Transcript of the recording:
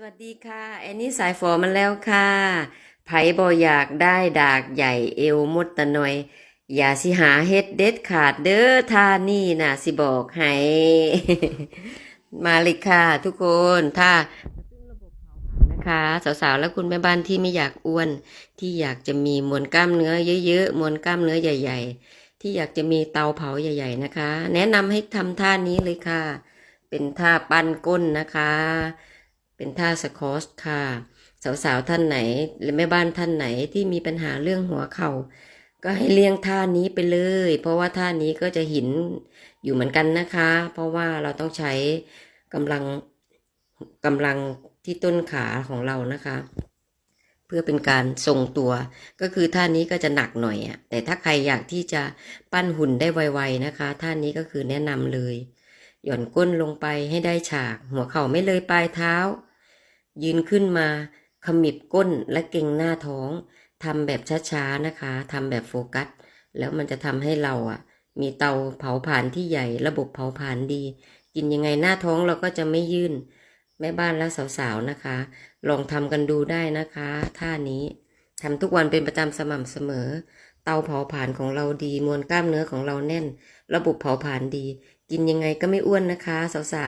สวัสดีค่ะ แอนนี่สายฝอมันแล้วค่ะ ไผบออยากได้ดากใหญ่เอวมดตะหน่อย อย่าสิหาเฮ็ดเด็ดขาดเด้อท่านี่น่ะสิบอกให้ มาเลยค่ะทุกคนถ้านะคะสาวๆ และคุณแม่บ้านที่ไม่อยากอ้วน ที่อยากจะมีมวลกล้ามเนื้อเยอะๆ มวลกล้ามเนื้อใหญ่ ๆ ที่อยากจะมีเตาเผาใหญ่ ๆ นะคะ แนะนำให้ทำท่านี้เลยค่ะ เป็นท่าปั้นก้นนะคะ เป็นท่าสควอชค่ะ สาวๆท่านไหน หรือแม่บ้านท่านไหนที่มีปัญหาเรื่องหัวเข่าก็ให้เลี่ยงท่านี้ไปเลย เพราะว่าท่านี้ก็จะหินอยู่เหมือนกันนะคะ เพราะว่าเราต้องใช้กำลังกำลังที่ต้นขาของเรานะคะ เพื่อเป็นการทรงตัว ก็คือท่านี้ก็จะหนักหน่อยอะแต่ถ้าใครอยากที่จะปั้นหุ่นได้ไวๆนะคะ ท่านี้ก็คือแนะนำเลย หย่อนก้นลงไปให้ได้ฉาก หัวเข่าไม่เลยปลายเท้า ยืนขึ้นมา ขมิบก้นและเก่งหน้าท้องทำแบบช้าๆนะคะทำแบบโฟกัส แล้วมันจะทำให้เราอะ มีเตาเผาผลาญที่ใหญ่ระบบเผาผลาญดี กินยังไงหน้าท้องเราก็จะไม่ยื่น แม่บ้านและสาวๆนะคะ ลองทำกันดูได้นะคะท่านี้ทำทุกวันเป็นประจำสม่ำเสมอ เตาเผาผลาญของเราดี มวลกล้ามเนื้อของเราแน่น ระบบเผาผลาญดี กินยังไงก็ไม่อ้วนนะคะสาวๆ